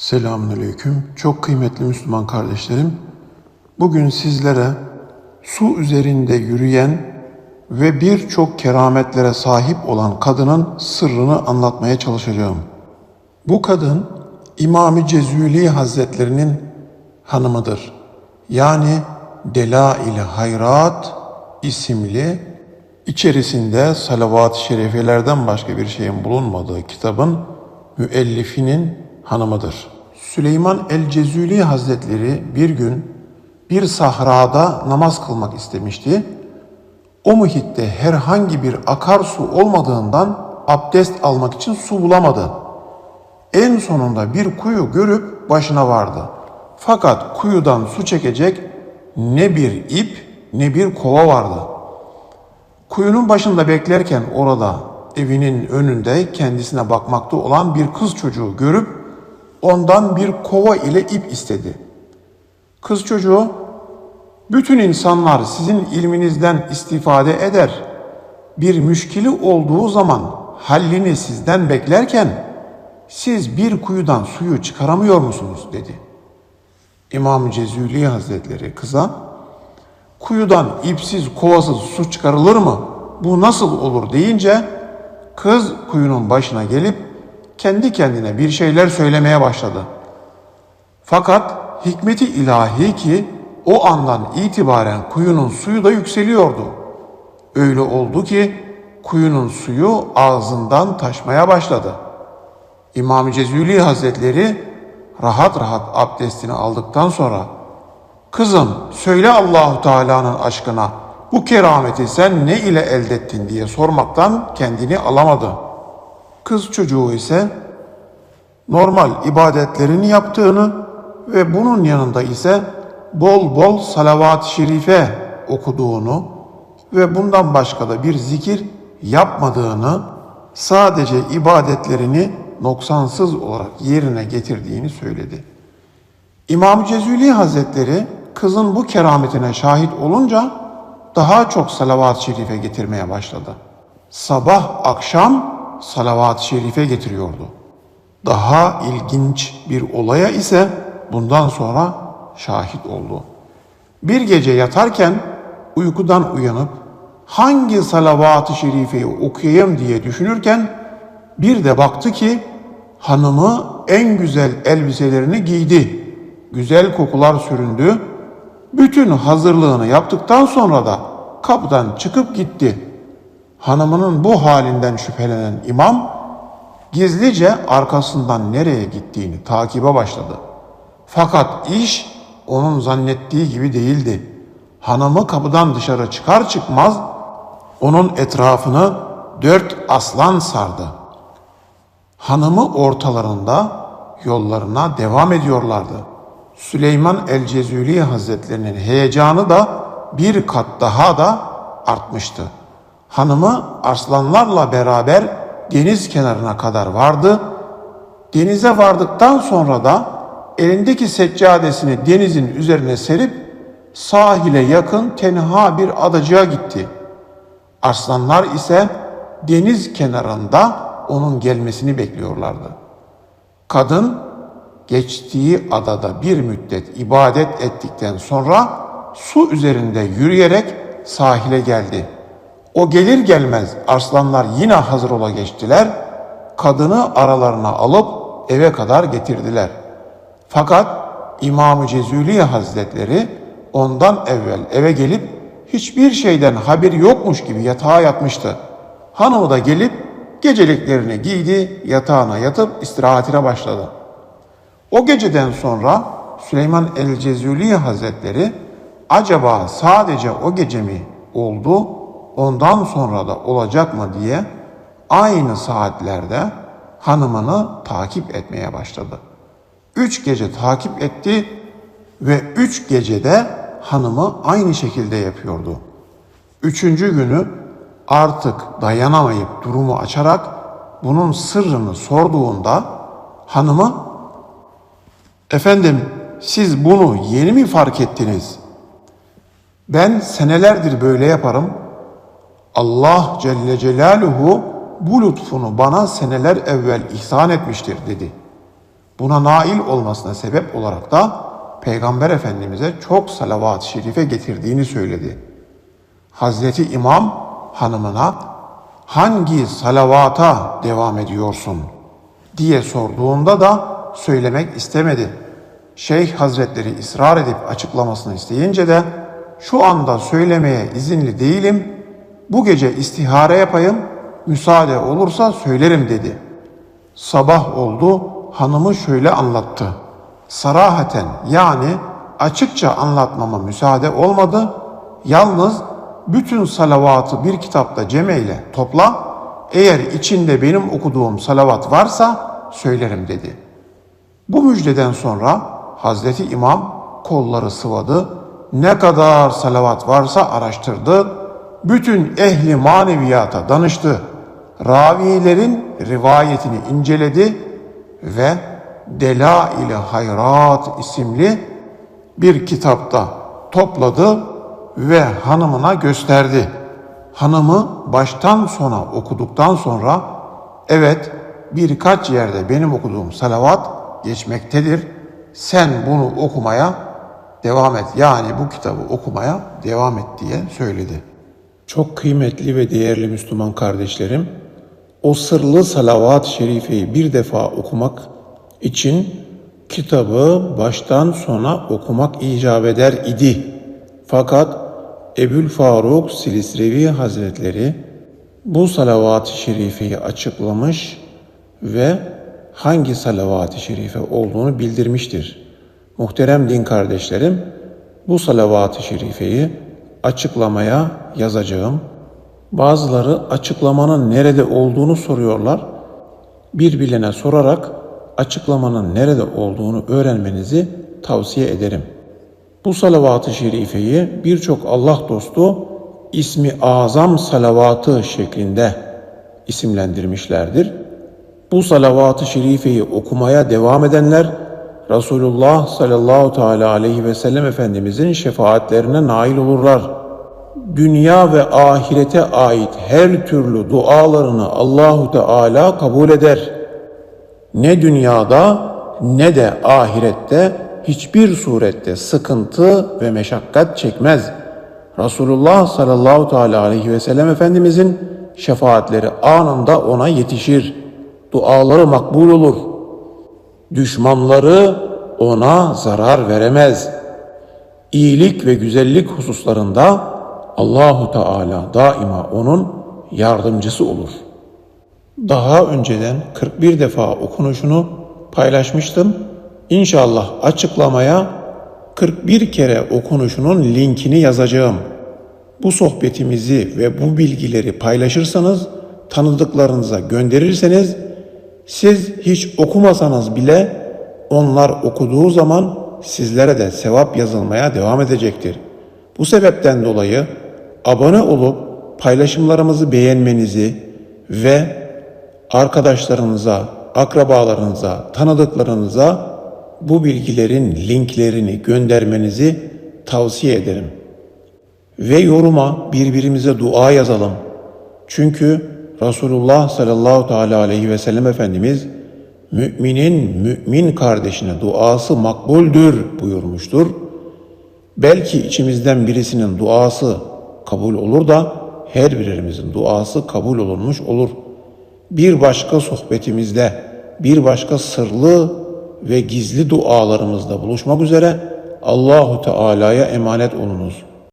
Selamünaleyküm. Çok kıymetli Müslüman kardeşlerim. Bugün sizlere su üzerinde yürüyen ve birçok kerametlere sahip olan kadının sırrını anlatmaya çalışacağım. Bu kadın İmam-ı Cezuli Hazretlerinin hanımıdır. Yani Delail-i Hayrat isimli içerisinde salavat-ı şerifelerden başka bir şeyin bulunmadığı kitabın müellifinin hanımıdır. Süleyman el-Cezuli Hazretleri bir gün bir sahrada namaz kılmak istemişti. O muhitte herhangi bir akarsu olmadığından abdest almak için su bulamadı. En sonunda bir kuyu görüp başına vardı. Fakat kuyudan su çekecek ne bir ip ne bir kova vardı. Kuyunun başında beklerken orada evinin önünde kendisine bakmakta olan bir kız çocuğu görüp ondan bir kova ile ip istedi. Kız çocuğu bütün insanlar sizin ilminizden istifade eder. Bir müşkili olduğu zaman hallini sizden beklerken siz bir kuyudan suyu çıkaramıyor musunuz dedi. İmam Cezuli Hazretleri kıza kuyudan ipsiz kovasız su çıkarılır mı? Bu nasıl olur deyince kız kuyunun başına gelip kendi kendine bir şeyler söylemeye başladı. Fakat hikmeti ilahi ki o andan itibaren kuyunun suyu da yükseliyordu. Öyle oldu ki kuyunun suyu ağzından taşmaya başladı. İmam Cezuli Hazretleri rahat rahat abdestini aldıktan sonra Kızım söyle Allahu Teala'nın aşkına bu kerameti sen ne ile elde ettin diye sormaktan kendini alamadı. Kız çocuğu ise normal ibadetlerini yaptığını ve bunun yanında ise bol bol salavat-ı şerife okuduğunu ve bundan başka da bir zikir yapmadığını, sadece ibadetlerini noksansız olarak yerine getirdiğini söyledi. İmam Cezuli Hazretleri kızın bu kerametine şahit olunca daha çok salavat-ı şerife getirmeye başladı. Sabah akşam salavat-ı şerife getiriyordu. Daha ilginç bir olaya ise bundan sonra şahit oldu. Bir gece yatarken uykudan uyanıp hangi salavat-ı şerifeyi okuyayım diye düşünürken bir de baktı ki hanımı en güzel elbiselerini giydi. Güzel kokular süründü. Bütün hazırlığını yaptıktan sonra da kapıdan çıkıp gitti. Hanımının bu halinden şüphelenen imam gizlice arkasından nereye gittiğini takibe başladı. Fakat iş onun zannettiği gibi değildi. Hanımı kapıdan dışarı çıkar çıkmaz onun etrafını dört aslan sardı. Hanımı ortalarında yollarına devam ediyorlardı. Süleyman el-Cezuli Hazretlerinin heyecanı da bir kat daha da artmıştı. Hanımı arslanlarla beraber deniz kenarına kadar vardı. Denize vardıktan sonra da elindeki seccadesini denizin üzerine serip sahile yakın tenha bir adacığa gitti. Arslanlar ise deniz kenarında onun gelmesini bekliyorlardı. Kadın geçtiği adada bir müddet ibadet ettikten sonra su üzerinde yürüyerek sahile geldi. O gelir gelmez arslanlar yine hazır ola geçtiler. Kadını aralarına alıp eve kadar getirdiler. Fakat İmam-ı Cezuli Hazretleri ondan evvel eve gelip hiçbir şeyden haberi yokmuş gibi yatağa yatmıştı. Hanımı da gelip geceliklerini giydi, yatağına yatıp istirahatine başladı. O geceden sonra Süleyman el-Cezuli Hazretleri acaba sadece o gece mi oldu, ondan sonra da olacak mı diye aynı saatlerde hanımını takip etmeye başladı. Üç gece takip etti ve üç gecede hanımı aynı şekilde yapıyordu. Üçüncü günü artık dayanamayıp durumu açarak bunun sırrını sorduğunda hanımı Efendim siz bunu yeni mi fark ettiniz? Ben senelerdir böyle yaparım. Allah Celle Celaluhu bu lütfunu bana seneler evvel ihsan etmiştir dedi. Buna nail olmasına sebep olarak da Peygamber Efendimiz'e çok salavat-ı şerife getirdiğini söyledi. Hazreti İmam hanımına hangi salavata devam ediyorsun diye sorduğunda da söylemek istemedi. Şeyh Hazretleri ısrar edip açıklamasını isteyince de şu anda söylemeye izinli değilim. Bu gece istihare yapayım. Müsaade olursa söylerim dedi. Sabah oldu. Hanımı şöyle anlattı. Sarahaten yani açıkça anlatmama müsaade olmadı. Yalnız bütün salavatı bir kitapta cemeyle topla. Eğer içinde benim okuduğum salavat varsa söylerim dedi. Bu müjdeden sonra Hazreti İmam kolları sıvadı. Ne kadar salavat varsa araştırdı. Bütün ehli maneviyata danıştı. Ravilerin rivayetini inceledi ve Delail-i Hayrat isimli bir kitapta topladı ve hanımına gösterdi. Hanımı baştan sona okuduktan sonra evet birkaç yerde benim okuduğum salavat geçmektedir. Sen bunu okumaya devam et. Yani bu kitabı okumaya devam et diye söyledi. Çok kıymetli ve değerli Müslüman kardeşlerim, o sırlı salavat-ı şerifeyi bir defa okumak için kitabı baştan sona okumak icap eder idi. Fakat Ebul Faruk Silisrevi Hazretleri bu salavat-ı şerifeyi açıklamış ve hangi salavat-ı şerife olduğunu bildirmiştir. Muhterem din kardeşlerim, bu salavat-ı şerifeyi açıklamaya yazacağım. Bazıları açıklamanın nerede olduğunu soruyorlar. Birbirine sorarak açıklamanın nerede olduğunu öğrenmenizi tavsiye ederim. Bu salavat-ı şerifeyi birçok Allah dostu ismi azam salavatı şeklinde isimlendirmişlerdir. Bu salavat-ı şerifeyi okumaya devam edenler Resulullah sallallahu teala aleyhi ve sellem Efendimizin şefaatlerine nail olurlar. Dünya ve ahirete ait her türlü dualarını Allahu Teala kabul eder. Ne dünyada ne de ahirette hiçbir surette sıkıntı ve meşakkat çekmez. Resulullah sallallahu teala aleyhi ve sellem Efendimizin şefaatleri anında ona yetişir. Duaları makbul olur. Düşmanları ona zarar veremez. İyilik ve güzellik hususlarında Allahu Teala daima onun yardımcısı olur. Daha önceden 41 defa okunuşunu paylaşmıştım. İnşallah açıklamaya 41 kere okunuşunun linkini yazacağım. Bu sohbetimizi ve bu bilgileri paylaşırsanız, tanıdıklarınıza gönderirseniz, siz hiç okumasanız bile onlar okuduğu zaman sizlere de sevap yazılmaya devam edecektir. Bu sebepten dolayı abone olup paylaşımlarımızı beğenmenizi ve arkadaşlarınıza, akrabalarınıza, tanıdıklarınıza bu bilgilerin linklerini göndermenizi tavsiye ederim. Ve yoruma birbirimize dua yazalım. Çünkü Resulullah sallallahu teala aleyhi ve sellem Efendimiz müminin mümin kardeşine duası makbuldür buyurmuştur. Belki içimizden birisinin duası kabul olur da her birimizin duası kabul olunmuş olur. Bir başka sohbetimizde, bir başka sırlı ve gizli dualarımızda buluşmak üzere Allahu Teala'ya emanet olunuz.